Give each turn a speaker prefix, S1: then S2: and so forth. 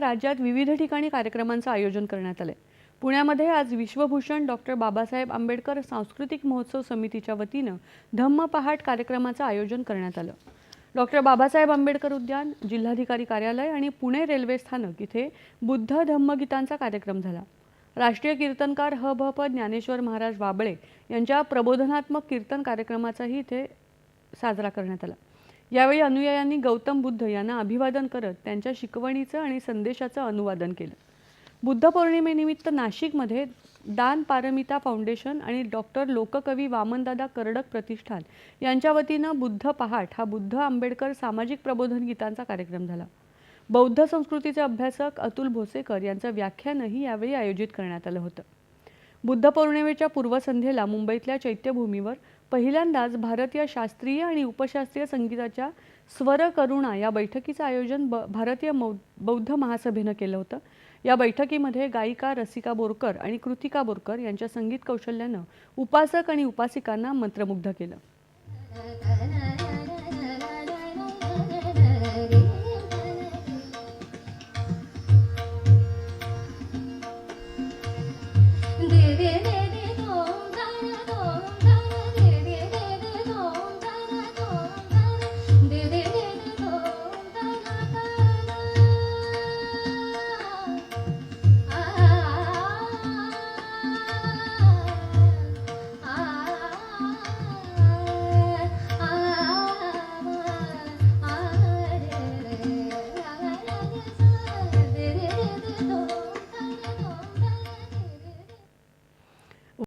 S1: राज्यात विविध ठिकाणी कार्यक्रमांचं आयोजन करण्यात आलं पुण्यामध्ये आज विश्वभूषण डॉक्टर बाबासाहेब आंबेडकर सांस्कृतिक महोत्सव समितीच्या वतीनं धम्म पहाट कार्यक्रमाचं आयोजन करण्यात आलं. डॉक्टर बाबासाहेब आंबेडकर उद्यान जिल्हाधिकारी कार्यालय आणि पुणे रेल्वे स्थानक इथे बुद्ध धम्मगीतांचा कार्यक्रम झाला. राष्ट्रीय कीर्तनकार ह भ प ज्ञानेश्वर महाराज बाबळे यांच्या प्रबोधनात्मक कीर्तन कार्यक्रमाचाही इथे साजरा करण्यात आला. यावेळी अनुयायांनी गौतम बुद्ध यांना अभिवादन करत त्यांच्या शिकवणीचं आणि संदेशाचं अनुवादन केलं. बुद्ध पौर्णिमेनिमित्त नाशिकमध्ये दान पारमिता फाउंडेशन आणि डॉक्टर लोककवी वामनदादा कर्डक प्रतिष्ठान यांच्या वतीनं बुद्ध पहाट हा बुद्ध आंबेडकर सामाजिक प्रबोधन गीतांचा कार्यक्रम झाला. बौद्ध संस्कृतीचे अभ्यासक अतुल भोसेकर यांचं व्याख्यानही यावेळी आयोजित करण्यात आलं होतं. बुद्ध पौर्णिमेच्या पूर्वसंध्येला मुंबईतल्या चैत्यभूमीवर पहिल्यांदाच भारतीय शास्त्रीय आणि उपशास्त्रीय संगीताच्या स्वर करुणा या बैठकीचं आयोजन ब भारतीय मौ बौद्ध महासभेनं केलं होतं. या बैठकीमध्ये गायिका रसिका बोरकर आणि कृतिका बोरकर यांच्या संगीत कौशल्यानं उपासक आणि उपासिकांना मंत्रमुग्ध केलं.